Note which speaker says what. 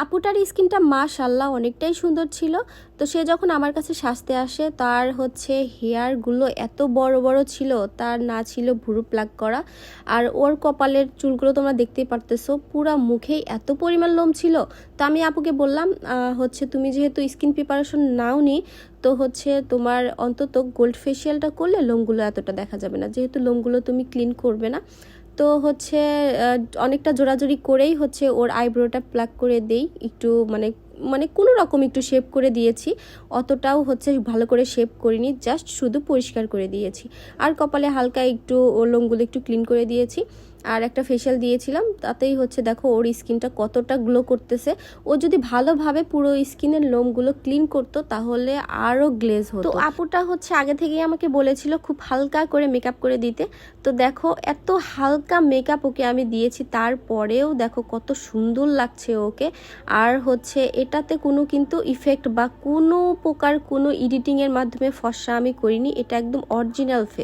Speaker 1: আপুটার স্কিনটা মাশাল্লাহ অনেকটাই সুন্দর ছিল। তো সে যখন আমার কাছে সাজতে আসে, তার হচ্ছে হেয়ারগুলো এত বড় বড় ছিল, তার না ছিল ভুরু প্লাগ করা। আর ওর কপালের চুলগুলো তোমরা দেখতেই পারতেছো, পুরা মুখেই এত পরিমাণ লোম ছিল। তো আমি আপুকে বললাম হচ্ছে তুমি যেহেতু স্কিন প্রিপারেশন নাও নি তো হচ্ছে তোমার অন্তত গোল্ড ফেসিয়ালটা করলে লোমগুলো এতটা দেখা যাবে না। যেহেতু লোমগুলো তুমি ক্লিন করবে না তো হচ্ছে অনেকটা জোরাজোরি করেই হচ্ছে ওর আইব্রোটা প্লাক করে দেই। একটু মানে মানে কোনো রকম একটু শেপ করে দিয়েছি। অতটাও হচ্ছে ভালো করে শেপ করিনি, জাস্ট শুধু পরিষ্কার করে দিয়েছি। আর কপালে হালকা একটু ওর লোমগুলো একটু ক্লিন করে দিয়েছি। আর একটা ফেশিয়াল দিয়েছিলাম, তাতেই হচ্ছে দেখো ওর স্কিনটা কতটা গ্লো করতেছে। ও যদি ভালোভাবে পুরো স্কিনের লোমগুলো ক্লিন করতো, তাহলে আরও গ্লেজ হতো। আপুটা হচ্ছে আগে থেকেই আমাকে বলেছিল খুব হালকা করে মেকআপ করে দিতে। তো দেখো এত হালকা মেকআপ ওকে আমি দিয়েছি, তারপরেও দেখো কত সুন্দর লাগছে ওকে। আর হচ্ছে এটাতে কোনো কিন্তু ইফেক্ট বা কোনো প্রকার কোনো এডিটিংয়ের মাধ্যমে ফসা আমি করিনি, এটা একদম অরিজিনাল ফেস